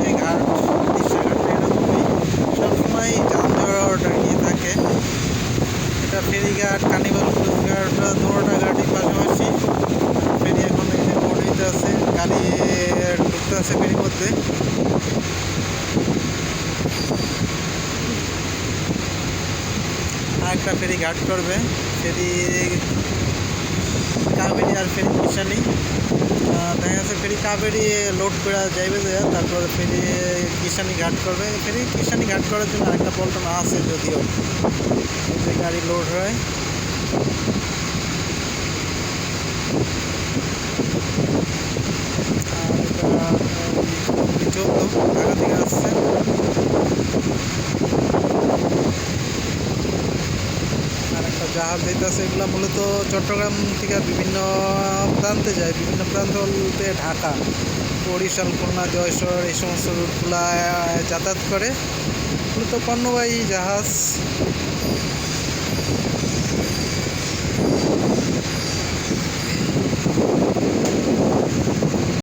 যে ঘাট নিশ্চয়ঘাটটা এরকমই সবসময় আর কি থাকে এটা ফেরিঘাট ঘাট দুটোটা ঘাটই পাশাপাশি ফেরি এখন এই যে মোড়িতে আছে গাড়ি ঢুকতে আছে ফেরির মধ্যে আরেকটা ফেরি ঘাট করবে ফেরি কাবেরি আর ফেরি আহ, দেখা যাচ্ছে ফেরি কাবেরি লোড করে যাইবে যে, তারপরে ফেরি কিষানি ঘাট করবে। ফেরি কিষানি ঘাট করার জন্য আরেকটা পল্টন আছে যদিও, যে গাড়ি লোড হয় আর এটা চোদ্দ ঢাকা থেকে আসছে আর একটা জাহাজ হইতেছে এগুলো মূলত চট্টগ্রাম থেকে বিভিন্ন প্রান্তে যায়, বিভিন্ন প্রান্ত বলতে ঢাকা, বরিশাল, খুলনা, জয়সর, এই সমস্ত রুটগুলা যাতায়াত করে। মূলত পণ্যবাহী জাহাজ।